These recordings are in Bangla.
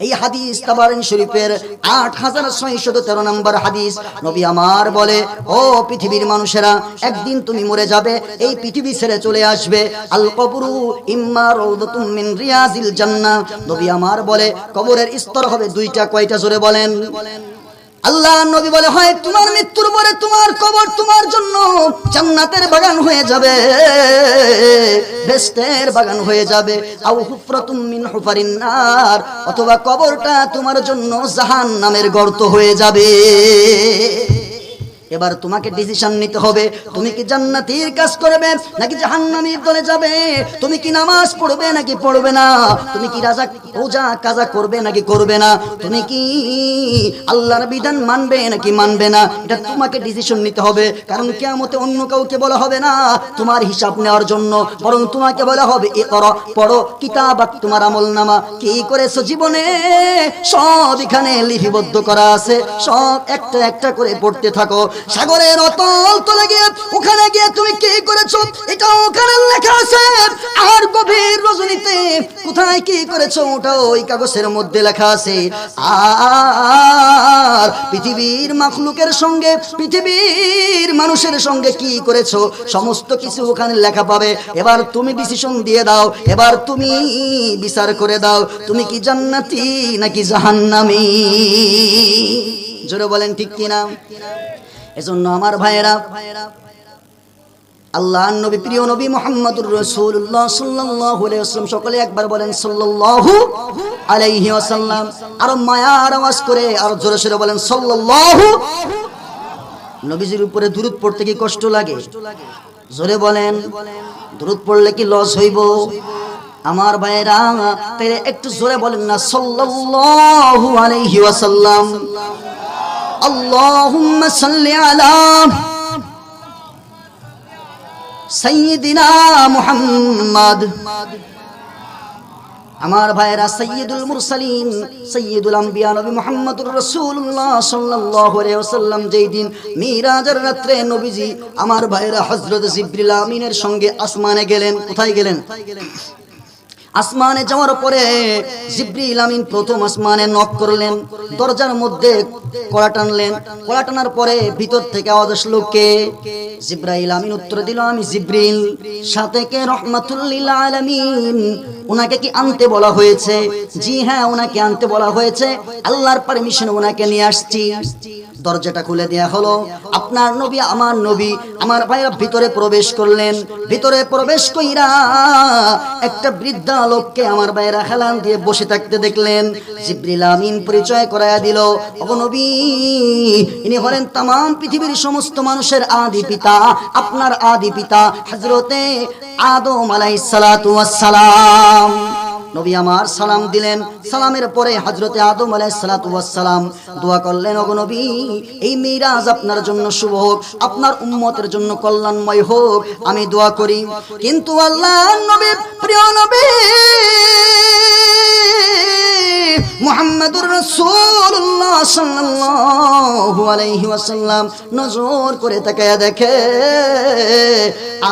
এই হাদিস তাবারিন শরীফের আট হাজার ছয়শত তেরো নম্বর হাদিস। নবী আমার বলে, ও পৃথিবীর মানুষেরা, একদিন তুমি মরে যাবে, এই পৃথিবী ছেড়ে চলে আসবে। আল কবরু ইম্মা মিন রিয়াজিল জান্নাহ। নবী আমার বলে, কবরের স্তর হবে দুইটা, কয়টা জোরে বলেন? আল্লাহ নবী বলে, হয়, তোমার মৃত্যুর পরে তোমার কবর তোমার জন্য জান্নাতের বাগান হয়ে যাবে। বেস্তের বাগান হয়ে যাবে। আও হুফরাতুম মিন হুফারিন নার, অথবা কবরটা তোমার জন্য জাহান্নামের গর্ত হয়ে যাবে। এবার তোমাকে ডিসিশন নিতে হবে। তুমি কি জান্নাতির কাজ করবে নাকি জাহান্নামীর দলে যাবে? তুমি কি নামাজ পড়বে নাকি পড়বে না? তুমি কি রাজা, রোজা, কাজা করবে নাকি করবে না? তুমি কি আল্লাহর বিধান মানবে নাকি মানবে না? এটা তোমাকে ডিসিশন নিতে হবে। কারণ কেয়ামতে অন্য কাউকে বলা হবে না তোমার হিসাব নেওয়ার জন্য। বরং তোমাকে বলা হবে এ করো পড়ো কিতাব তোমার আমল নামা কি করেছ জীবনে? সব এখানে লিপিবদ্ধ করা আছে। সব একটা একটা করে পড়তে থাকো। সাগরের অতল তলে গিয়ে, ওখানে গিয়ে তুমি কি করেছ? এটা ওখানে লেখা আছে। আর গভীর রজনীতে কোথায় কি করেছ? ওটা ওই কাগজের মধ্যে লেখা আছে। আর পৃথিবীর মাখলুকের সঙ্গে, পৃথিবীর মানুষের সঙ্গে কি করেছ? সমস্ত কিছু ওখানে লেখা পাবে। এবার তুমি ডিসিশন দিয়ে দাও। এবার তুমি বিচার করে দাও। তুমি কি জান্নাতি নাকি জাহান্নামী? জোরে বলেন ঠিক কিনা? এজন্য আমার ভাইয়েরা আল্লাহ নবী, প্রিয় নবী মোহাম্মদুর রাসূলুল্লাহ সাল্লাল্লাহু আলাইহি সকলে একবার বলেন সাল্লাল্লাহু আলাইহি ওয়াসাল্লাম। আর মায়ার আওয়াজ করে, আর জোরে সোরে বলেন সাল্লাল্লাহু। নবীজির উপরে দুরূদ পড়তে কি কষ্ট লাগে? জোরে বলেন, দুরূদ পড়লে কি লস হইব? আমার ভাইয়েরা তাই একটু জোরে বলেন না, সাল্লাল্লাহু আলাইহি ওয়াসাল্লাম। اللهم صل على سيدنا محمد আমার ভাইয়েরা সৈয়দুল মুরসালিন সৈয়দুল আম্বিয়া নবী মুহাম্মদুর রাসূলুল্লাহ সাল্লাল্লাহু আলাইহি ওয়াসাল্লাম যেই দিন মিরাজের রাত্রে নবীজি আমার ভাইয়েরা হযরত জিবরিল আমিনের সঙ্গে আসমানে গেলেন কোথায় গেলেন আসমানে যাওয়ার পরে জিব্রিল আমিন প্রথম আসমানে নক করলেন, দরজার মধ্যে কড়া টানলেন। কড়া টানার পরে ভিতর থেকে আওয়াজ আসলো, কে? জিব্রাইল আমিন উত্তর দিল, আমি জিব্রিল। সাথে কে? রহমাতুল্লিল আলামিন। ওনাকে কি আনতে বলা হয়েছে? জি হ্যাঁ ওনাকে আনতে বলা হয়েছে। আল্লাহর পারমিশন ওনাকে নিয়ে আসছি। দরজাটা খুলে দেয়া হলো। আপনার নবী, আমার নবী, আমার ভাইরা ভিতরে প্রবেশ করলেন। ভিতরে প্রবেশ কইরা একটা বৃদ্ধা লোককে আমার ভাইরা হেলান দিয়ে বসে থাকতে দেখলেন। জিব্রিল আমিন পরিচয় করায়া দিল নবী, ইনি হলেন তাম পৃথিবীর সমস্ত মানুষের আদি পিতা, আপনার আদি পিতা হজরতে আদম ওয়াস সালাম। নবী আমার সালাম দিলেন। সালামের পরে হজরতে আদম আলাইসালাম দোয়া করলেন, ওগো নবী, এই মিরাজ আপনার জন্য শুভ হোক, আপনার উম্মতের জন্য কল্যাণময় হোক, আমি দোয়া করি। কিন্তু আল্লাহ নবী, প্রিয় নবী, মুহাম্মাদুর সাল্লাল্লাহু আলাইহি ওয়াসাল্লাম নজর করে তাকায়া দেখে,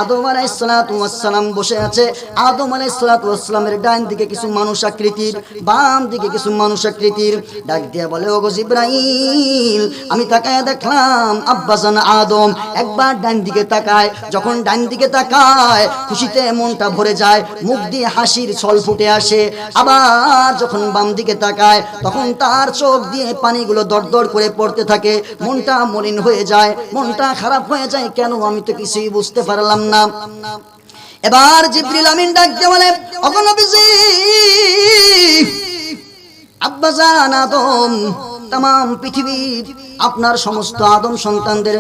আদম আলাইহিস সালাতু ওয়াস সালাম বসে আছে। আদম আলাইহিস সালাতু ওয়াস সালামের ডান দিকে কিছু মানুষ আকৃতির, বাম দিকে কিছু মানুষ আকৃতির। ডাক দিয়া বলে, ওগো জিব্রাইল, আমি তাকায়া দেখলাম আব্বাসান আদম একবার ডান দিকে তাকায়। যখন ডান দিকে তাকায়, খুশিতে মনটা ভরে যায়, মুখ দিয়ে হাসির ছল ফুটে আসে। আবার যখন বাম দিকে তাকায়, তখন তার চোখ দিয়ে পানিগুলো দরদর করে পড়তে থাকে। মনটা মলিন হয়ে যায়, মনটা খারাপ হয়ে যায়, কেন আমি তো কিছুই বুঝতে পারলাম না। এবার জিব্রিল আমিন ডাক দেওয়ালে বলে অগনবীজি আব্বাজান আদম তাম পৃথিবীর আপনার সমস্ত আদম সন্তানদের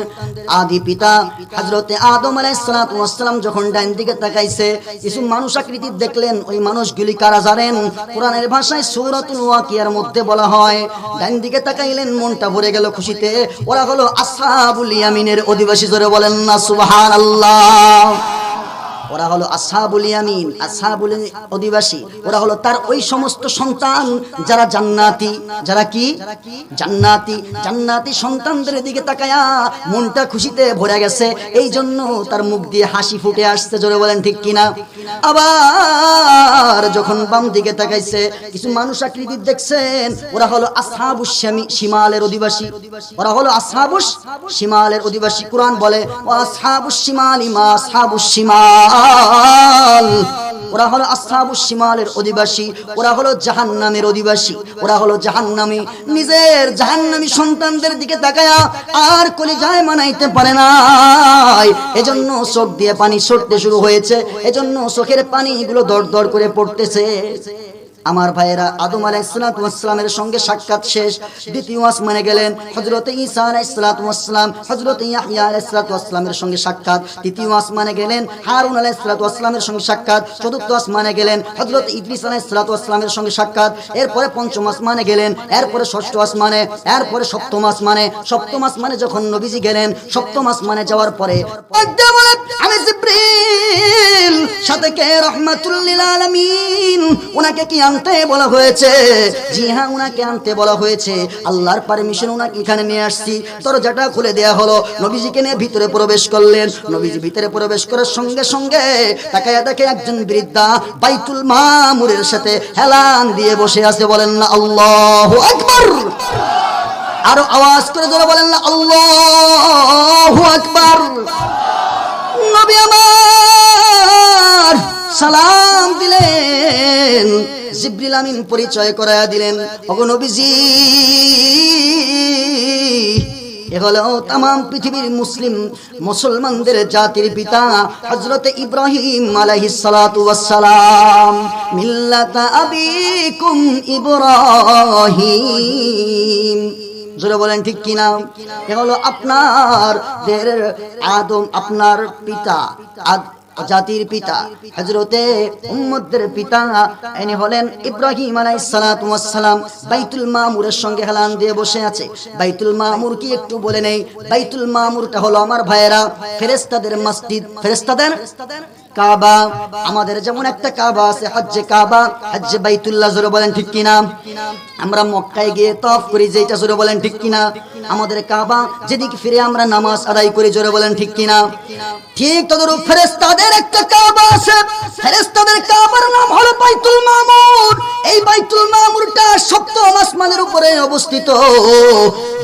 আদি পিতা হজরতে আদম আলাইসালাম যখন ডাইন দিকে তাকাইছে, কিছু মানুষ আকৃতি দেখলেন, ওই মানুষগুলি কারা জানেন? কোরআনের ভাষায় সৌরাতুল ওয়াকিয়ার মধ্যে বলা হয় ডাইন দিকে তাকাইলেন, মনটা ভরে গেল খুশিতে, ওরা হলো আসহাবুল ইয়ামিনের অধিবাসী, জোরে বলেন না, সুবহানাল্লাহ। ওরা হলো আসহাবুল ইয়ামিন, আসহাবুল অধিবাসী। ওরা হলো তার ওই সমস্ত সন্তান যারা জান্নাতি। যারা কি? জান্নাতি। জান্নাতি সন্তানদের দিকে তাকায়া মনটা খুশিতে ভরে গেছে। এই জন্য তার মুখ দিয়ে হাসি ফুটে আসছে, জোরে বলেন ঠিক কিনা? আবার যখন বাম দিকে তাকাইছে, কিছু মানুষ আকৃতি দেখছেন, ওরা হলো আসহাবুস শামি- শিমালের অধিবাসী। ওরা হলো আসহাবুস শিমালের অধিবাসী। কোরআন বলে, ও আসহাবুস শিমালি মা আসহাবুস শিমাল। ওরা হলো আসাবু শিমালের অধিবাসী, ওরা হলো জাহান্নামের অধিবাসী, ওরা হলো জাহান্নামী। নিজের জাহান্নামী সন্তানদের দিকে তাকায়া আর কলি কলিজায় মানাইতে পারে নাই। এজন্য চোখ দিয়ে পানি সরতে শুরু হয়েছে, এজন্য চোখের পানিগুলো দর দর করে পড়তেছে। আমার ভাইয়েরা আদম আলাইসালামের সঙ্গে সাক্ষাৎ শেষ। দ্বিতীয় আসমানে গেলেন হজরত ঈসা আলাইসালাম হজরত ইয়াহিয়া আলাইসালামের সঙ্গে সাক্ষাৎ। তৃতীয় আসমানে গেলেন হারুন আলাইসালামের সঙ্গে সাক্ষাৎ। চতুর্থ আসমানে গেলেন হজরত ইদ্রিস আলাইসালামের সঙ্গে সাক্ষাৎ। এরপরে পঞ্চম আসমানে গেলেন, এরপরে ষষ্ঠ আসমানে এরপরে সপ্তম আসমানে সপ্তম আসমানে যখন নবীজি গেলেন, সপ্তম আসমানে যাওয়ার পরে আমি সাথে কে রহমাতুল্লিল আলামিন, ওনাকে কি আনতে বলা হয়েছে। জি হ্যাঁ ওনাকে আনতে বলা হয়েছে। আল্লাহর পারমিশন ওনাকে এখানে নিয়ে আসছি। দরজাটা খুলে দেয়া হলো। নবীজিকে নিয়ে ভিতরে প্রবেশ করলেন। নবীজি ভিতরে প্রবেশ করার সঙ্গে সঙ্গে তাকায় দেখে একজন বৃদ্ধা বাইতুল মামুরের সাথে হেলান দিয়ে বসে আছে। বলেন না, আল্লাহ আকবার! আরও আওয়াজ করে ধরে বলেন না, আল্লাহ আকবার! নবী আমার সালাম দিলেন। জিব্রিল আমিন পরিচয় করায়া দিলেন। ওগো নবীজি, এ হলো তাম পৃথিবীর মুসলিম মুসলমানদের জাতির পিতা হজরত ইব্রাহিম ওয়াসসালাম মিল্লাতা আবিকুম ইব্রাহিম। জোরে বলেন, ঠিক কিনা? এ হলো আপনার আদম, আপনার পিতা জাতির পিতা হজরতে উম্মদের পিতা এনে হলেন ইব্রাহিম আলাই সালাতাম বাইতুল মামুরের সঙ্গে হেলান দিয়ে বসে আছে। বাইতুল মামুর কি একটু বলে নেই? বাইতুল মামুরটা হলো আমার ভাইয়েরা ফেরেস্তাদের মসজিদ। ফেরেশতাদের কাবা। আমাদের যেমন একটা কাবা আছে, হজ্জে কাবা, হজ্জে বাইতুল্লাহ, জোরে বলেন ঠিক কিনা? আমরা মক্কায় গিয়ে তফ করি যেটা জোরে বলেন ঠিক কিনা? আমাদের কাবা, যেদিকে ফিরে আমরা নামাজ আদায় করি, জোরে বলেন ঠিক কিনা? ঠিক তদরূপ ফেরেশতাদের একটা কাবা আছে। ফেরেশতাদের কাবার নাম হলো বাইতুল মামুর এই বাইতুল মামুরটা সপ্তম আসমানের উপরে অবস্থিত।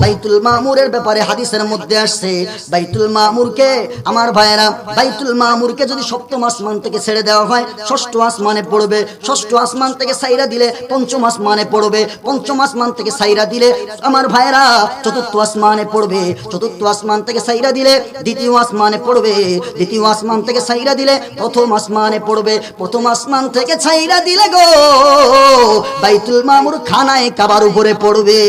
বাইতুল মামুরের ব্যাপারে হাদিসের মধ্যে আসছে, বাইতুল মামুরকে আমার ভাইয়েরা, বাইতুল মামুরকে যদি সপ্তম আসমান থেকে ছেড়ে দেওয়া হয়, ষষ্ঠ আসমানে পড়বে, ষষ্ঠ আসমান থেকে সাইরা দিলে পঞ্চম আসমানে পড়বে, পঞ্চম আসমান থেকে সাইরা দিলে আমার ভাইয়েরা চতুর্থ আসমানে পড়বে, চতুর্থ আসমান থেকে সাইরা দিলে দ্বিতীয় আসমানে পড়বে, দ্বিতীয় আসমান থেকে সাইরা দিলে প্রথম আসমানে পড়বে, প্রথম আসমান থেকে ছাইরা দিলে গো বাইতুল মামুর খানায় কাবার উপরে পড়বে।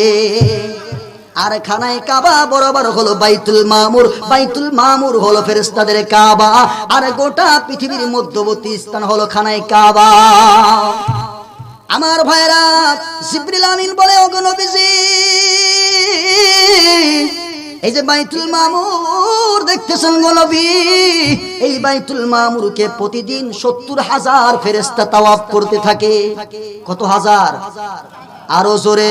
আর খানায় কাবা বরাবর হলো বাইতুল মামুর। বাইতুল মামুর হলো ফেরেস্তাদের কাবা। আর গোটা পৃথিবীর মধ্যবর্তী স্থান হলো খানায় কাবা। আমার ভাইরা জিব্রিল আমিন বলে অগণবিজি এই যে বাইতুল মামুর দেখতেছেন গো এই বাইতুল মামুরকে প্রতিদিন সত্তর হাজার ফেরেস্তা তাওয়াফ করতে থাকে। কত হাজার? আরও জোরে।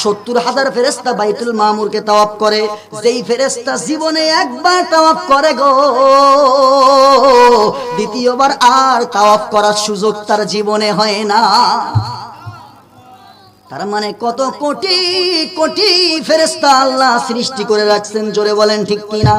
সত্তর হাজার ফেরেস্তা বাইতুল মামুরকে তাওয়াপ করে। যেই ফেরেস্তা জীবনে একবার তাওয়াপ করে গো, দ্বিতীয়বার আর তাওয়াপ করার সুযোগ তার জীবনে হয় না। তার মানে কত কোটি কোটি ফেরেস্তা আল্লাহ সৃষ্টি করে রাখছেন, জোরে বলেন ঠিক কিনা?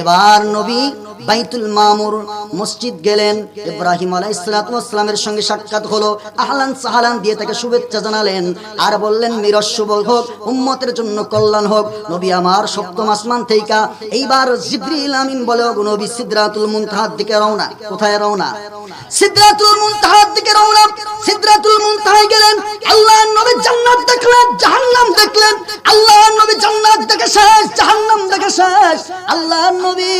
এবার নবী বাইতুল মামুর মসজিদ গেলেন। ইব্রাহিম আলাইসালামের সঙ্গে সাক্ষাৎ হলো। আহলান সাহালান দিয়ে তাকে শুভেচ্ছা জানালেন। আর বললেন নিরশুভ হোক, উম্মতের জন্য কল্যাণ হোক। নবী আমার সপ্তম আসমান থেকে এইবার জিব্রিল আমিন বলে নবী, সিদরাতুল মুনতাহার দিকে রওনা। কোথায় রওনা? সিদরাতুল মুনতাহার দিকে রওনা। সিদরাতুল মুনতাহায় গেলেন। আল্লাহ নবী জান্নাত দেখলেন, জাহান্নাম দেখলেন। আল্লাহ নবী জান্নাত দেখে শেষ, জাহান্নাম দেখে শেষ। আল্লাহ নবী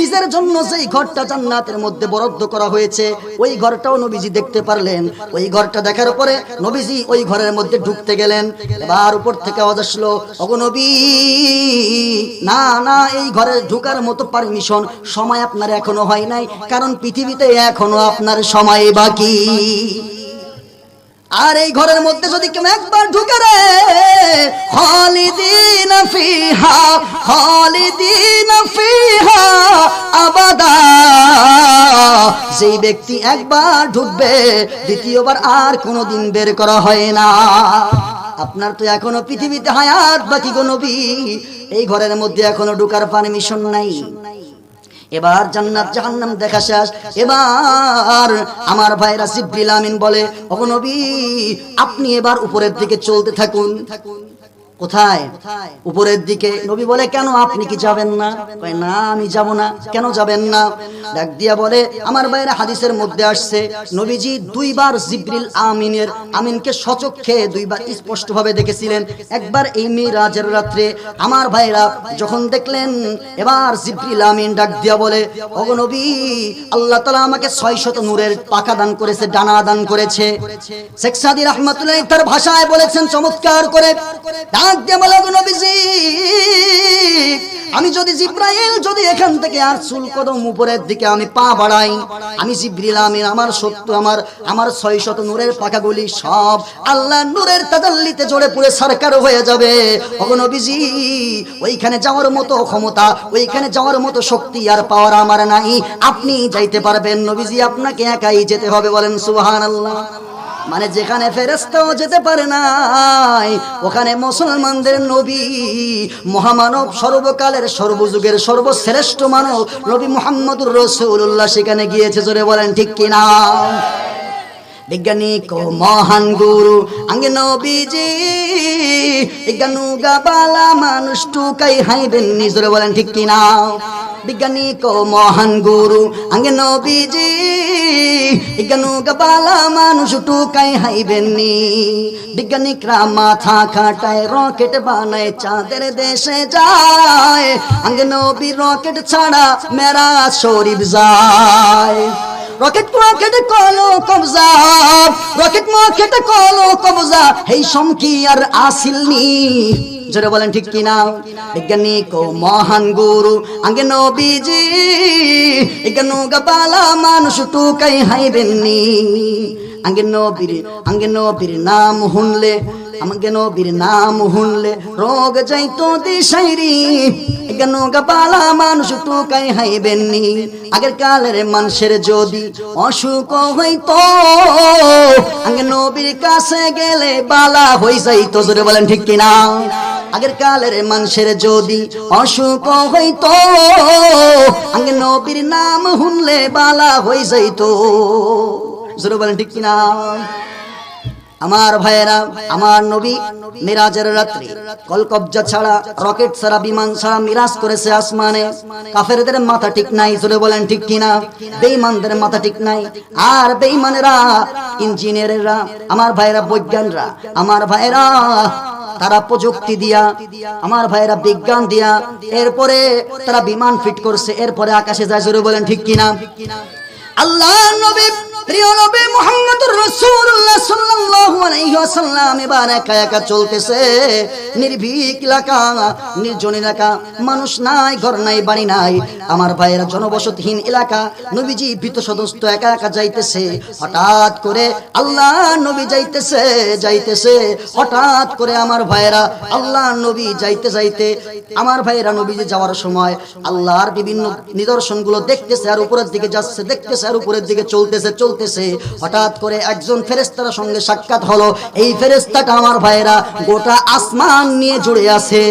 নিজের জন্য যেই ঘরটা জান্নাতের মধ্যে বরাদ্দ করা হয়েছে, ওই ঘরটাও নবীজি দেখতে পারলেন। ওই ঘরটা দেখার পরে নবীজি ওই ঘরের মধ্যে ঢুকতে গেলেন। এবার উপর থেকে আওয়াজ আসলো, ওগো নবী, না না, এই ঘরে ঢুকার মতো পারমিশন সময় আপনার এখনও হয় নাই, কারণ পৃথিবীতে এখনও আপনার সময় বাকি। আর এই ঘরের মধ্যে যদি কেউ একবার ঢুকে রে, খালিদিন ফিহা খালিদিন ফিহা আবাদা। যেই ব্যক্তি একবার ঢুকবে, দ্বিতীয়বার আর কোনোদিন বের করা হয় না। আপনার তো এখনও পৃথিবীতে হায়াত বাকি গো নবী, এই ঘরের মধ্যে এখনও ঢুকার পারমিশন নাই। এবার জান্নাত, জাহান্নাম দেখা শেষ। এবার আমার ভাইরা জিব্রিল আমিন বলে, ওগো নবী, আপনি এবার উপরের দিকে চলতে থাকুন। কোথায়? উপরের দিকে। নবী বলে, কেন আপনি কি যাবেন না? কয়, না, আমি যাব না। কেন যাবেন না? ডাক দিয়া বলে, আমার বাইরে হাদিসের মধ্যে আসছে, নবীজি দুইবার জিব্রিল আমিনের, আমিনকে সচক্ষে দুইবার স্পষ্ট ভাবে দেখেছিলেন। একবার এই মিরাজের রাত্রে আমার ভাইরা যখন দেখলেন, এবার জিব্রিল আমিন ডাক দিয়া বলে, ওগো নবী, আল্লাহ তাআলা আমাকে 600 নূরের পাকা দান করেছে, ডানা দান করেছে। শেখ সাদি রহমাতুল্লাহ তার ভাষায় বলেছেন, চমৎকার করে। আমি যদি জিব্রাইল, যদি এখান থেকে আর চুল কদম উপরের দিকে আমি পা বাড়াই, আমি জিব্রিল আমিন, আমার সত্য আমার আমার ছয় শত নূরের পাখাগুলি সব আল্লাহ নূরের তাজাল্লিতে জোরে পুরে সরকার হয়ে যাবে। ওগো নবীজি, ওইখানে যাওয়ার মতো ক্ষমতা, ওইখানে যাওয়ার মতো শক্তি আর পাওয়ার আমার নাই। আপনি যাইতে পারবেন নবীজি, আপনাকে একাই যেতে হবে বলেন সুবহানাল্লাহ। মানে যেখানে ফেরেস্তাও যেতে পারে নাই, ওখানে মুসলমানদের নবী, মহামানব সর্বকালের সর্বযুগের সর্বশ্রেষ্ঠ মানব নবী মোহাম্মদুর রসুল্লাহ সেখানে গিয়েছে, জোরে বলেন ঠিক কিনা? বিজ্ঞানিক মহান গুরু আঙ্গে নবীজি ইজ্ঞানু গাবালা মানুষ টুকাই হাইবেন নিজরে বলেন ঠিক কিনা বিজ্ঞানিক মহান গুরু আঙ্গে নবীজি ইজ্ঞানু গাবালা মানুষ টুকাই হাইবেন নি বিজ্ঞানিকরা মাথা খাটায় রকেট বানায় চাঁদের দেশে যায় আঙ্গে নবী রকেট ছাড়া মেরা শরীফ যায় রকেট মার্কেটে কলো কবজা। রকেট মার্কেটে কলো কবজা। এই সমকি আর আসিলনি জোরে বলেন ঠিক কিনা? বিজ্ঞানিক ও মহান গুরু, আগে নবীজি এখানো গাবালা মানুষ টুকাই হাইবেননি আগে নবীর আগে নবীর নাম শুনলে আমাকে নবীর নাম শুনলে রোগ যাইতো দিশাইরি কেন গাপালা মানুষ টুকাই হাইবেননি আগের কালের মানুষের যদি অসুখ হইতো, আগে নবীর কাছে গেলে বালা হই যাইতো। জোরে বলেন ঠিক কিনা? আগের কালের মানুষের যদি অসুখ হইতো, আগে নবীর নাম শুনলে বালা হই যাইতো। জোরে বলেন ঠিক কিনা? আমার ভাইয়েরা, আমার নবী মিরাজের রাত্রি কলকবজা ছাড়া রকেট ছাড়া বিমান ছাড়া মিরাজ করেছে আসমানে। কাফেরদের মাথা ঠিক নাই, জোরে বলেন ঠিক কিনা? বেঈমানদের মাথা ঠিক নাই। আর বেঈমানেরা, ইঞ্জিনিয়ারেরা, আমার ভাইয়েরা বৈজ্ঞানরা আমার ভাইয়েরা, তারা প্রযুক্তি দিয়া, আমার ভাইয়েরা বিজ্ঞান দিয়া, এরপরে তারা বিমান ফিট করছে, এরপরে আকাশে যায়, জোরে বলেন ঠিক কিনা? আল্লাহ নবী হঠাৎ করে আমার ভাইয়েরা আল্লাহ নবী যাইতে যাইতে, আমার ভাইয়েরা যাওয়ার সময় আল্লাহর বিভিন্ন নিদর্শনগুলো দেখতেছে আর উপরের দিকে যাচ্ছে, দেখতেছে আর উপরের দিকে চলতেছে। চলতেছে হঠাৎ করে একজন ফেরেস্তার সঙ্গে সাক্ষাৎ হলো। এই ফেরেস্তাটা আমার ভাইয়েরা গোটা আসমান নিয়ে জুড়ে আছে।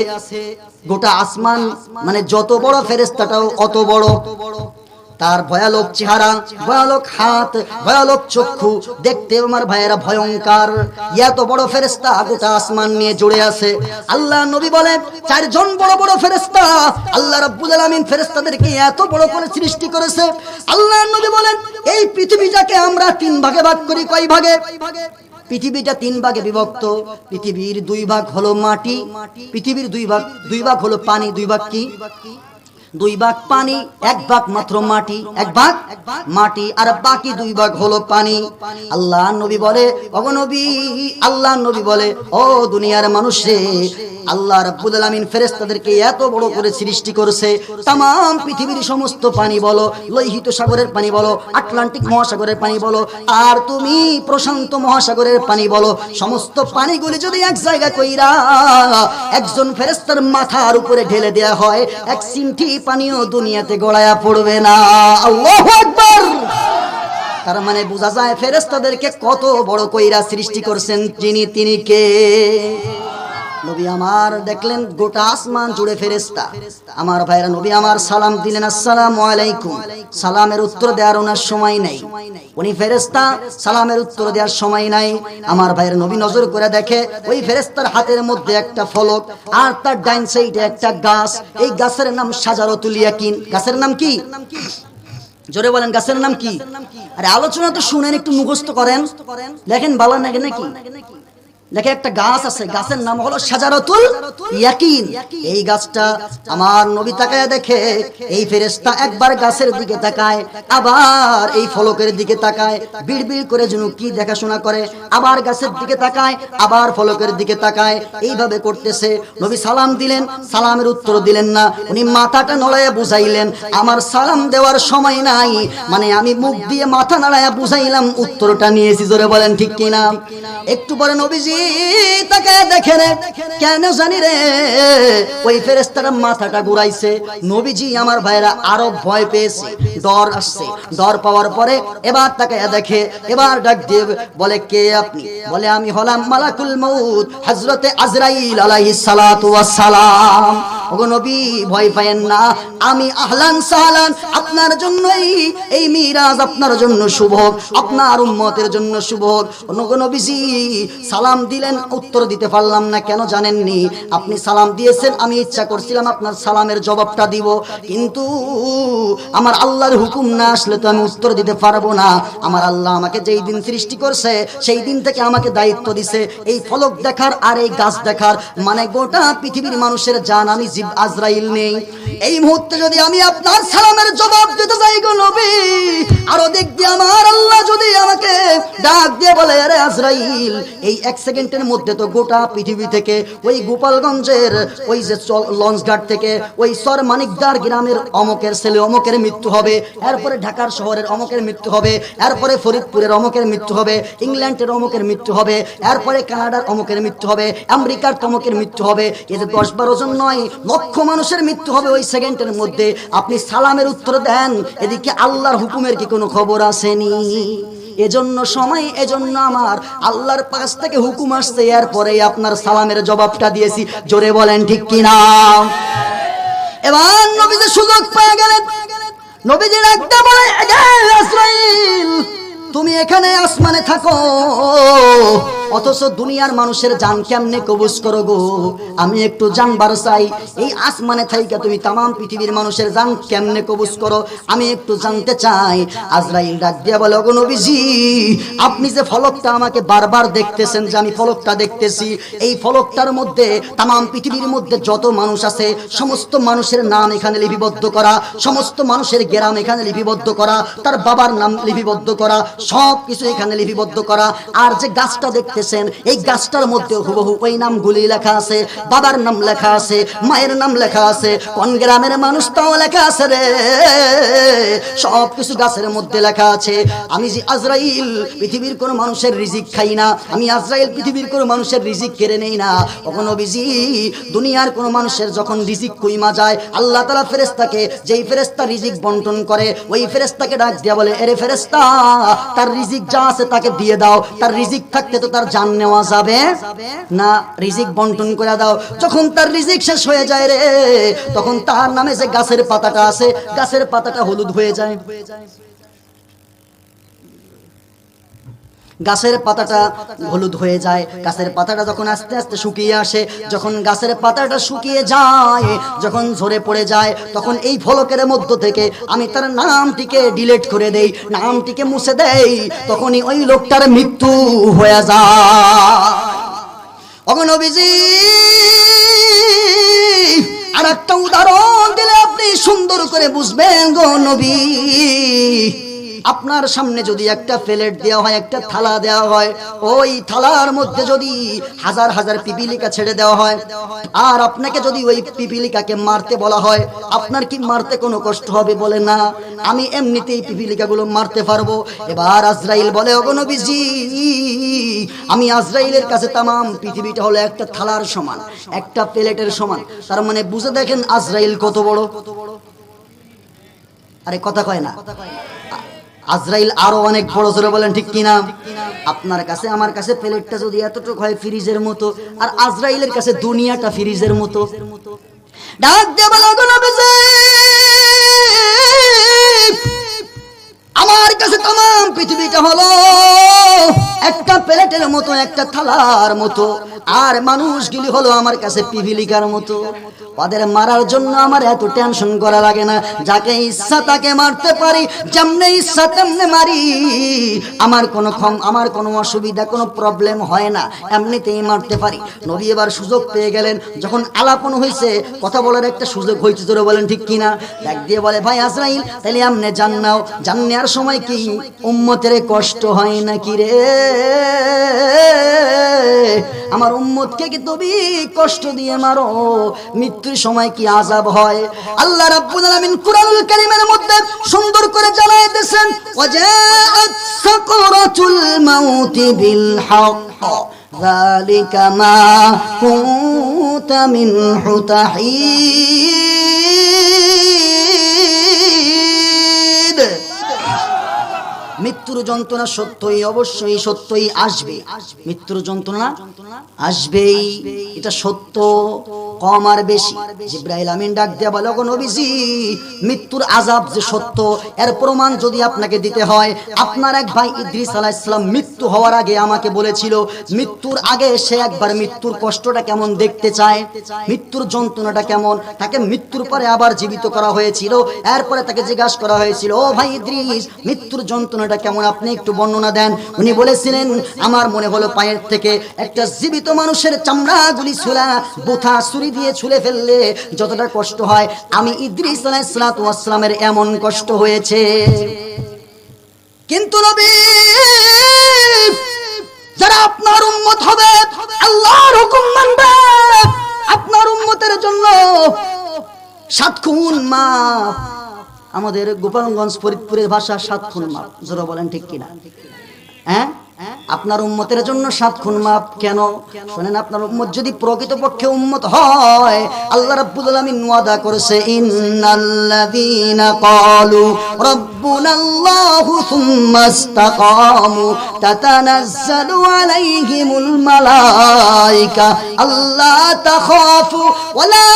গোটা আসমান মানে যত বড় ফেরেস্তাটাও অত বড়। তার ভয়ালোক চেহারা, ভয়ালোক হাত, ভয়ালোক চক্ষু দেখতে আমার ভাইয়েরা ভয়ঙ্কর। এত বড় ফেরেস্তা গোটা আসমান নিয়ে জুড়ে আছে। আল্লাহ নবী বলে চারজন বড় বড় ফেরেস্তা আল্লাহ রাব্বুল আলামিন ফেরেস্তাদেরকে এত বড় করে সৃষ্টি করেছে। আল্লাহ নবী বলেন এই পৃথিবীটাকে আমরা তিন ভাগে ভাগ করি, কয় ভাগে? পৃথিবীটা তিন ভাগে বিভক্ত। পৃথিবীর দুই ভাগ হলো মাটি, পৃথিবীর দুই ভাগ দুই ভাগ হলো পানি, দুই ভাগ কি? দুই ভাগ পানি, এক ভাগ মাত্র মাটি, এক ভাগ মাটি, আর বাকি দুই ভাগ হলো পানি। আল্লাহ নবী বলে অগনবী আল্লাহ নবী বলে, ও দুনিয়ার মানুষ আল্লাহ রাব্বুল আলামিন ফেরেশতাদেরকে এত বড় করে সৃষ্টি করেছে। তাম পৃথিবীর সমস্ত পানি বলো, লোহিত সাগরের পানি বলো, আটলান্টিক মহাসাগরের পানি বলো, আর তুমি প্রশান্ত মহাসাগরের পানি বলো। সমস্ত পানিগুলি যদি এক জায়গা কইরা একজন ফেরেস্তার মাথার উপরে ঢেলে দেয়া হয়, এক পানিও দুনিয়াতে গড়ায়া পড়বে না। তার মানে বোঝা যায় ফেরেস্তাদেরকে কত বড় কইরা সৃষ্টি করছেন যিনি তিনি কে? নবী আমার দেখলেন গোটা আসমান জুড়ে ফেরেস্তা আমার ভাইরা নবী আমার সালাম দিলেন, আসসালামু আলাইকুম। সালামের উত্তর দেওয়ার ওনার সময় নাই। উনি ফেরেস্তা সালামের উত্তর দেওয়ার সময় নাই। আমার ভাইয়ের নবী নজর করে দেখে ওই ফেরেস্তার হাতের মধ্যে একটা ফলক আর তার ডাইন সাইডে একটা গাছ। এই গাছের নাম সাজারতুল ইয়াকিন। গাছের নাম কি? জোরে বলেন, গাছের নাম কি? আরে আলোচনা তো শুনেন, একটু মুখস্থ করেন। দেখেন ভালো নাকি নাকি? দেখে একটা গাছ আছে, গাছের নাম হলো সাজারতুল ইয়াকিন। এই গাছটা আমার নবী তাকায় দেখে, এই ফেরেশতা একবার গাছের দিকে তাকায়, আবার এই ফলকের দিকে তাকায়, বিড়বিড় করে যেন কি দেখাশোনা করে, আবার গাছের দিকে তাকায়, আবার ফলকের দিকে তাকায়। এইভাবে করতেছে, নবী সালাম দিলেন, সালামের উত্তর দিলেন না। উনি মাথাটা নড়াইয়া বুঝাইলেন, আমার সালাম দেওয়ার সময় নাই। মানে আমি মুখ দিয়ে মাথা নাড়াইয়া বুঝাইলাম, উত্তরটা নিয়েছি, জোরে বলেন ঠিক কিনা? একটু পরে নবীজি তাকে দেখে রে কেন জানি রে? ওই ফেরেস্তার মাথাটা ঘুরাইছে। নবীজি আমার ভাইরা আরও ভয় পেয়েছে। ডর আসছে। ডর পাওয়ার পরে এবার তাকে দেখে, এবার ডাক দিয়ে বলে, কে আপনি? বলে, আমি হলাম মালাকুল মউত, হযরতে আজরাইল ওয়াস সালাম। সালাম দিলেন, উত্তর দিতে পারলাম না, কেন জানেননি? আপনি সালাম দিয়েছেন, আমি ইচ্ছা করছিলাম আপনার সালামের জবাবটা দিব। কিন্তু আমার আল্লাহর হুকুম না আসলে তো আমি উত্তর দিতে পারব না। আমার আল্লাহ আমাকে যেই দিন সৃষ্টি করছে, সেই দিন থেকে আমাকে দায়িত্ব দিছে। এই ফলক দেখার আর এই গাছ দেখার মানে গোটা পৃথিবীর মানুষের জান আমি জীব আজরাইল নেই। এই মুহূর্তে যদি আমি আপনার সালামের জবাব দিতে যাই গো নবী, আরও দিক দিয়ে আমার আল্লাহ যদি আমাকে ডাক দিয়ে বলে, আরে আজরাইল, এই এক সেকেন্ডের মধ্যে তো গোটা পৃথিবী থেকে ওই গোপালগঞ্জের ওই যে লঞ্চঘাট থেকে ওই সর মানিকদার গ্রামের অমকের ছেলে, অমকের মৃত্যু হবে। এরপরে ঢাকার শহরের অমকের মৃত্যু হবে। এরপরে ফরিদপুরের অমকের মৃত্যু হবে। ইংল্যান্ডের অমকের মৃত্যু হবে। এরপরে কানাডার অমকের মৃত্যু হবে। আমেরিকার তমকের মৃত্যু হবে। যে দশ বারো জন নয় লক্ষ মানুষের মৃত্যু হবে ওই সেকেন্ডের মধ্যে। আপনি সালামের উত্তর দেন, এদিকে আল্লাহর হুকুমের কি কোনো খবর আসেনি? এজন্য সময়, এজন্য আমার আল্লাহর পাশ থেকে হুকুম আসছে, এরপরে আপনার সালামের জবাবটা দিয়েছি। জোরে বলেন ঠিক কিনা? এবার নবীদের সুযোগ পেয়ে গেলেন। একটা বলে "এ ইসরাইল তুমি এখানে আসমানে থাকো। অথচ দুনিয়ার মানুষের জান কেমনে কবুজ করো গো? আমি একটু জানবার চাই, এই আসমানে থাইকা তুমি তাম পৃথিবীর মানুষের জান কেমনে কবুজ করো? আমি একটু জানতে চাই। আজরাইল ডাক দিয়া বলে, ওগো নবীজি, আপনি যে ফলকটা আমাকে বারবার দেখতেছেন যে আমি ফলকটা দেখতেছি, এই ফলকটার মধ্যে তাম পৃথিবীর মধ্যে যত মানুষ আছে, সমস্ত মানুষের নাম এখানে লিপিবদ্ধ করা, সমস্ত মানুষের গ্রাম এখানে লিপিবদ্ধ করা, তার বাবার নাম লিপিবদ্ধ করা সব কিছু এখানে লিপিবদ্ধ করা, আর যে গাছটা দেখতেছেন এই গাছটার মধ্যে হুবহু ওই নামগুলি লেখা আছে। বাবার নাম লেখা আছে, মায়ের নাম লেখা আছে কোন গ্রামের মানুষ তাও লেখা আছে রে। সব কিছু গাছের মধ্যে লেখা আছে। আমি যে আজরাইল পৃথিবীর কোন মানুষের রিজিক খাই না, আমি আজরাইল পৃথিবীর কোন মানুষের রিজিক কেড়ে নেই না। কখনো বিজি দুনিয়ার কোন মানুষের যখন রিজিক কুইমা যায়, আল্লাহ তালা ফেরেস্তাকে যেই ফেরেস্তা রিজিক বন্টন করে, ওই ফেরেস্তাকে ডাক দিয়া বলে, এরে ফেরেস্তা তার রিজিক যা আছে তাকে দিয়ে দাও, তার রিজিক থাকতে তো তার জান নেওয়া যাবে? না, রিজিক বন্টন করে দাও। যখন তার রিজিক শেষ হয়ে যায় রে, তখন তার নামে যে গাছের পাতাটা আছে, গাছের পাতাটা হলুদ হয়ে যায়। গাছের পাতাটা হলুদ হয়ে যায়। গাছের পাতাটা যখন আস্তে আস্তে শুকিয়ে আসে, যখন গাছের পাতাটা শুকিয়ে যায়, যখন ঝরে পড়ে যায়, তখন এই ফলকের মধ্য থেকে আমি তার নামটিকে ডিলেট করে দেই, নামটিকে মুছে দেই, তখনই ওই লোকটার মৃত্যু হয়ে যায়। অগনবীজি আর একটা উদাহরণ দিলে আপনি সুন্দর করে বুঝবেন গো আপনার সামনে যদি একটা প্লেট দেওয়া হয়, একটা থালা দেওয়া হয়, ওই থালার মধ্যে যদি হাজার হাজার পিপিলিকা ছেড়ে দেওয়া হয়, আর আপনাকে যদি ওই পিপিলিকাকে মারতে বলা হয়, আপনার কি মারতে কোনো কষ্ট হবে বলে না? আমি এমনিতেই পিপিলিকাগুলো মারতে পারব। এবার আজরাইল বলে অগনবীজি আমি আজরাইলের কাছে তামাম, পৃথিবীটা হলো একটা থালার সমান, একটা প্লেটের সমান। তার মানে বুঝে দেখেন আজরাইল কত বড়? আরে কথা কয় না। আজরাইল আরও অনেক বড় জোরে বলেন, ঠিক কিনা? আপনার কাছে, আমার কাছে প্লেটটা যদি এতটুকু হয় ফ্রিজের মতো, আর আজরাইলের কাছে দুনিয়াটা ফ্রিজের মতো। ডাক দেবালা আমার কাছে তাম পৃথিবীটা হলো একটা প্লেটের মতো, একটা থালার মতো। আর মানুষগুলি হলো আমার কাছে পিভিলিকার মতো। ওদের মারার জন্য আমার এত টেনশন করা লাগে না। যাকে ইচ্ছা তাকে মারতে পারি, যেমনে ইচ্ছা তেমনে মারি। আমার কোনো ক্ষম, আমার কোনো অসুবিধা, কোনো প্রবলেম হয় না, এমনিতেই মারতে পারি। নবী এবার সুযোগ পেয়ে গেলেন, যখন আলাপন হয়েছে কথা বলার একটা সুযোগ হয়েছে তোরা বলেন ঠিক কিনা? দেখ দিয়ে বলে, ভাই আজরাইল তাহলে আমনে জান নাও। জান নেওয়ার কেনার সময় কি উম্মতের কষ্ট হয় নাকি রে? আমার উম্মতকে কি তুমি কষ্ট দিয়ে মারো? মৃত্যুর সময় কি আজাব হয়? আল্লাহ রাব্বুল আলামিন কুরআনুল কারীমের মধ্যে সুন্দর করে জানায় দেন ওয়াজাত সাকরাতুল মাউত বিল হক। যালিকা মা কুনতা মিনহু তাহিন। মৃত্যুর যন্ত্রণা সত্যই, অবশ্যই সত্যই আসবে। মৃত্যুর যন্ত্রণা আসবেই। এটা সত্য, কম আর বেশি। জিব্রাইল আমিন ডাক দিয়া বলো নবীজি, মৃত্যুর আজাব যে সত্য, এর প্রমাণ যদি আপনাকে দিতে হয়, আপনার এক ভাই ইদ্রিস আলাইহিস সালাম মৃত্যু হওয়ার আগে আমাকে বলেছিল, মৃত্যুর আগে সে একবার মৃত্যুর কষ্টটা কেমন দেখতে চায়? মৃত্যুর যন্ত্রণাটা কেমন? তাকে মৃত্যুর পরে আবার জীবিত করা হয়েছিল, এরপরে তাকে জিজ্ঞাসা করা হয়েছিল, ও ভাই ইদ্রিস, মৃত্যুর যন্ত্রণাটা কেমন আপনি একটু বর্ণনা দেন? উনি বলেছিলেন, আমার মনে হলো পায়ের থেকে একটা জীবিত মানুষের চামড়াগুলি ছুলা, বুথা ছুরি দিয়ে ছুলে ফেললে যতটা কষ্ট হয়। আমি ইদ্রিস আলাইহিসসালামের এমন কষ্ট হয়েছে। কিন্তু নবী, যারা আপনার উম্মত হবে, আল্লাহর হুকুম মানবে। আপনার উম্মতের জন্য সাত খুন মাপ আমাদের গোপালগঞ্জ ফরিদপুরের ভাষা সাত খুন মাপ। জোরা বলেন ঠিক কিনা? হ্যাঁ? আপনার উম্মতের জন্য সাত খুন মাপ কেন? শুনেন, আপনার উম্মত যদি প্রকৃতপক্ষে উম্মত হয়, আল্লাহ রাব্বুল আলামিন ওয়াদা করেছে, ইন্নাল্লাযীনা ক্বালু রাব্বুনাল্লাহু সুম্মা ইসতাকামু তাতানাজ্জালু আলাইহিমুল মালায়েকা তাখাফু ওয়া লা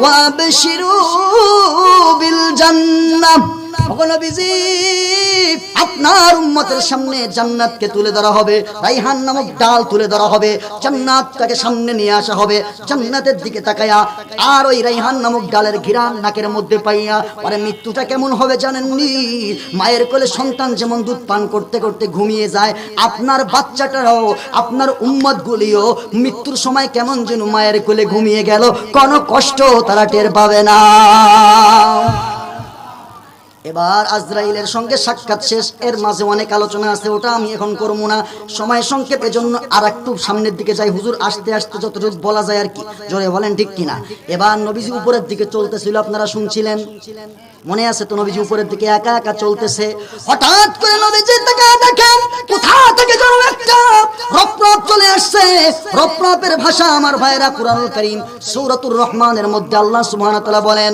ওয়া আবশিরু বিল জান্নাহ। আপনার উম্মতের সামনে জান্নাতকে তুলে ধরা হবে, রাইহান নামক ডাল তুলে ধরা হবে, জান্নাতটাকে সামনে নিয়ে আসা হবে, জান্নাতের দিকে তাকায়া আর ওই রাইহান নামক ডালের ঘিরান নাকের মধ্যে পাইয়া পরে মৃত্যুটা কেমন হবে জানেননি? মায়ের কোলে সন্তান যেমন দুধ পান করতে করতে ঘুমিয়ে যায়, আপনার বাচ্চাটারাও, আপনার উম্মত গুলিও মৃত্যুর সময় কেমন যেন মায়ের কোলে ঘুমিয়ে গেল, কোনো কষ্ট তারা টের পাবে না। এবার আজরাইলের সঙ্গে সাক্ষাৎ শেষ। এর মাঝে অনেক আলোচনা আছে, ওটা আমি এখন করব না। সময় সংক্ষেপের জন্য আর একটু সামনের দিকে যাই। হুজুর, আসতে আসতে যতটুকু বলা যায় আর কি। জোরে বলেন ঠিক কিনা? এবার নবীজি উপরের দিকে চলতেছিল, আপনারা শুনছিলেন? মনে আছে তো নবীজি উপরের দিকে একা একা চলতেছে হঠাৎ করে নবীজি তাকে দেখেন কোথা থেকে যেন একটা রপ্রপ চলে আসছে রপ্রপের ভাষা আমার ভাইরা কুরআনুল কারীম সূরাতুর রহমানের মধ্যে আল্লাহ সুবহানাহু ওয়া তাআলা বলেন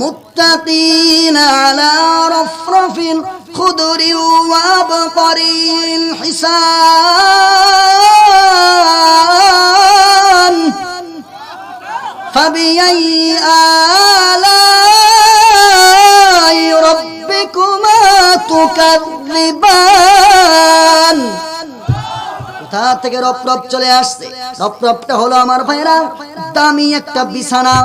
মুত্তাকিনা আলা রফরফিন খুদরি ওয়া আবকারিন হিসান فبأي آلاء কোথা থেকে রপরপ চলে আসছে? রপরপটা হলো আমার ভাইরা দামি একটা বিছানা,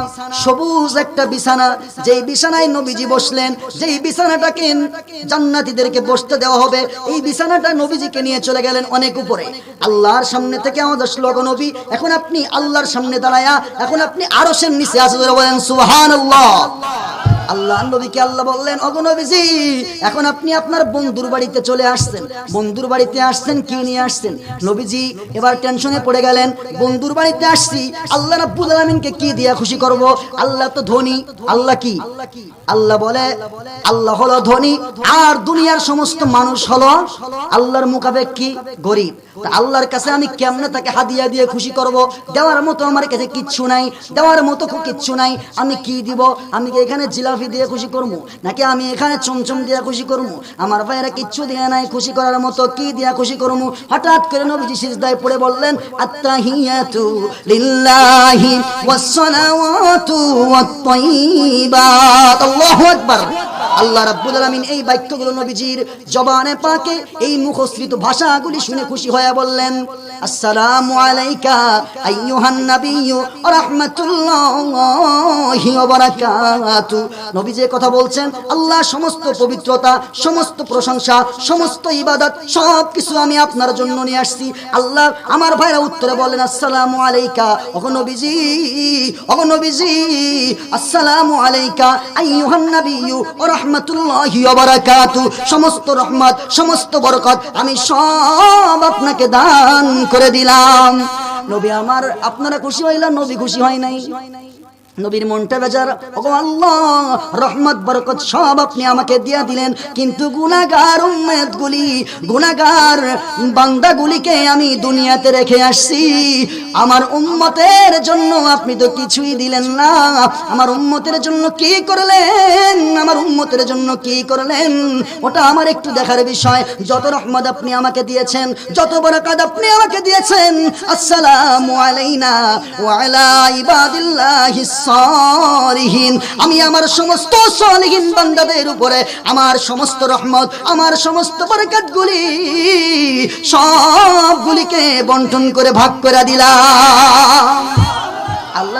সবুজ একটা বিছানা। যেই বিছানায় নবীজি বসলেন, যেই বিছানাটাকে বসতে দেওয়া হবে, এই বিছানাটা নবীজিকে নিয়ে চলে গেলেন অনেক উপরে। আল্লাহর সামনে থেকে আমাদের শ্লোক নবী, এখন আপনি আল্লাহর সামনে দাঁড়ায়া, এখন আপনি আরশের নিচে আসলে বলেন সুহান আল্লাহ নবীকে আল্লাহ বললেন অগনবীজি এখন আপনি আপনার বন্ধুর বাড়িতে চলে আসছেন। বন্ধুর বাড়িতে আসছেন, কি নিয়ে আসছেন? নবীজি এবার টেনশনে পড়ে গেলেন, বন্ধুর বাড়িতে আসছি, আল্লাহ রাব্বুল আলামিনকে কি দিয়া খুশি করব? আল্লাহ তো ধনী, আল্লাহ কি? আল্লাহ বলে, আল্লাহ হলো ধনী, আর দুনিয়ার সমস্ত মানুষ হলো আল্লাহর মুকাবেক কি গরিব। তা আল্লাহর কাছে আমি কেমনে তাকে হাদিয়া দিয়ে খুশি করব? দেওয়ার মতো আমার কাছে কিচ্ছু নাই, দেওয়ার মতো কিচ্ছু নাই। আমি কি দিব? আমি এখানে জিলাপি দিয়ে খুশি করব নাকি আমি এখানে চমচম দিয়ে খুশি করব আমার ভাইয়েরা কিচ্ছু দিয়ে নাই খুশি করার মতো কি দিয়া খুশি করব হঠাৎ করে নবীজি সিজদায় পড়ে বললেন, আত্তাহিয়াতু লিল্লাহি ওয়াসসালাওয়াতু ওয়াত-তাইয়্যিবাত আল্লাহু আকবার। আল্লাহ রাব্বুল আলামিন এই বাক্যগুলো নবীজির জবানে পাকে এই মুখস্থিত ভাষাগুলি শুনে খুশি হয়ে বললেন, আসসালামু আলাইকা আইয়ুহান নাবিয়্যু ওয়া রাহমাতুল্লাহি ওয়া বারাকাতু। নবী যে কথা বলছেন, আল্লাহ সমস্ত পবিত্রতা, সমস্ত প্রশংসা, সমস্ত ইবাদত সব কিছু আমি আপনার জন্য নিয়ে আসছি। আল্লাহ আমার ভাইরা উত্তরে বলেন, আসসালামু আলাইকা। ওগো নবীজি ওগো নবীজি, আসসালামু আলাইকা আইয়ুহান নাবিয়্যু ওয়া রাহমাতুল্লাহি ওয়া বারাকাতু। সমস্ত রহমত, সমস্ত বরকত আমি সব আপনাকে দান করে দিলাম। নবী আমার, আপনারা খুশি হইলেন, নবী খুশি হয় নাই। নবীর মনটা বেজার। ওগো আল্লাহ, রহমত, বরকত সব আপনি আমাকে দিয়া দিলেন। কিন্তু গুনাহগার উম্মত গুলি গুনাহগার বান্দাগুলিকে আমি দুনিয়াতে রেখে আসছি। আমার উম্মতের জন্য আপনি তো কিছুই দিলেন না। আমার উম্মতের জন্য কি করলেন? আমার উম্মতের জন্য কি করলেন? ওটা আমার একটু দেখার বিষয়। যত রহমত আপনি আমাকে দিয়েছেন, যত বরকত আপনি আমাকে দিয়েছেন, আসসালামু আলাইনা ওয়া আলা ইবাদিল্লাহিস সালিহিন। আমি আমার সমস্ত সালিহীন বান্দাদের উপরে আমার সমস্ত রহমত, আমার সমস্ত বরকতগুলি সবগুলিকে বন্টন করে ভাগ করে দিলাম।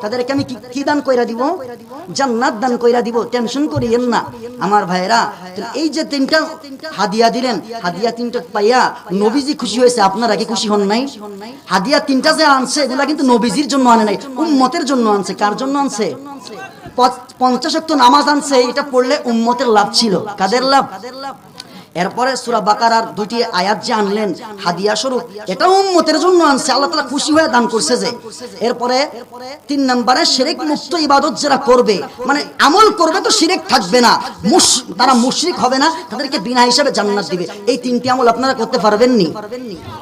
তাদেরকে আমি কি- দান কইরা দিব? জান্নাত দান কইরা দিব। টেনশন করিয়েন না। আমার ভাইরা এই যে তিনটা হাদিয়া দিলেন, হাদিয়া তিনটা পাইয়া নবীজি খুশি হয়েছে। আপনারা কি খুশি হন নাই? হাদিয়া তিনটা যে আনছে, এগুলা কিন্তু নবীজির জন্য আনে নাই। উম্মতের জন্য আনছে। কার জন্য আনছে? পঞ্চ- পঞ্চাশ নামাজ আনছে। এটা পড়লে উম্মতের লাভ ছিল। কাদের লাভ? এরপরে সুরা বাকারার দুটি আয়াত যে আনলেন, হাদিয়া স্বরূপ এটা উম্মতের জন্য আনছে। আল্লাহ তাআলা খুশি হয়ে দান করছে যে, এরপরে তিন নম্বরে শিরক মুক্ত ইবাদত যারা করবে মানে আমল করবে তো শিরক থাকবে না তারা মুশরিক হবে না, তাদেরকে বিনা হিসাবে জান্নাত দিবে। এই তিনটি আমল আপনারা করতে পারবেন নি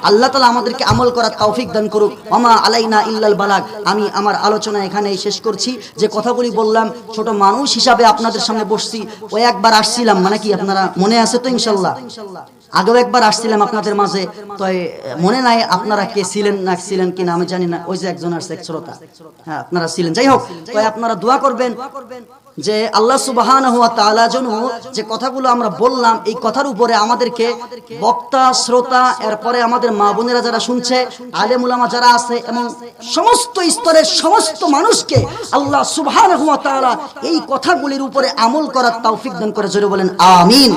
আল্লাহ তাআলা আমাদেরকে আমল করার তৌফিক দান করুক। ওমা আলাইনা ইল্লাল বালাগ। আমি আমার আলোচনা এখানেই শেষ করছি। যে কথাগুলি বললাম, ছোট মানুষ হিসাবে আপনাদের সামনে বসছি ওই একবার আসছিলাম মানে কি আপনারা মনে আছে তো ইনশাল্লাহ আগেও একবার আসছিলাম আপনাদের মাঝে। তো মনে নাই আপনারা কে ছিলেন, না ছিলেন কিনা, আমি জানি না। ওই যে একজন এক শ্রোতা। হ্যাঁ আপনারা ছিলেন। যাই হোক তো আপনারা দোয়া করবেন যে আল্লাহ যে কথাগুলো আমরা বললাম, এই কথার উপরে আমাদেরকে বক্তা, শ্রোতা, এরপরে আমাদের মা বোনেরা যারা শুনছে, আলেম উলামা যারা আছে এবং সমস্ত স্তরের সমস্ত মানুষকে আল্লাহ তাআলা এই কথাগুলির উপরে আমল করার তৌফিক দান করে জোরে বলেন, আমিন।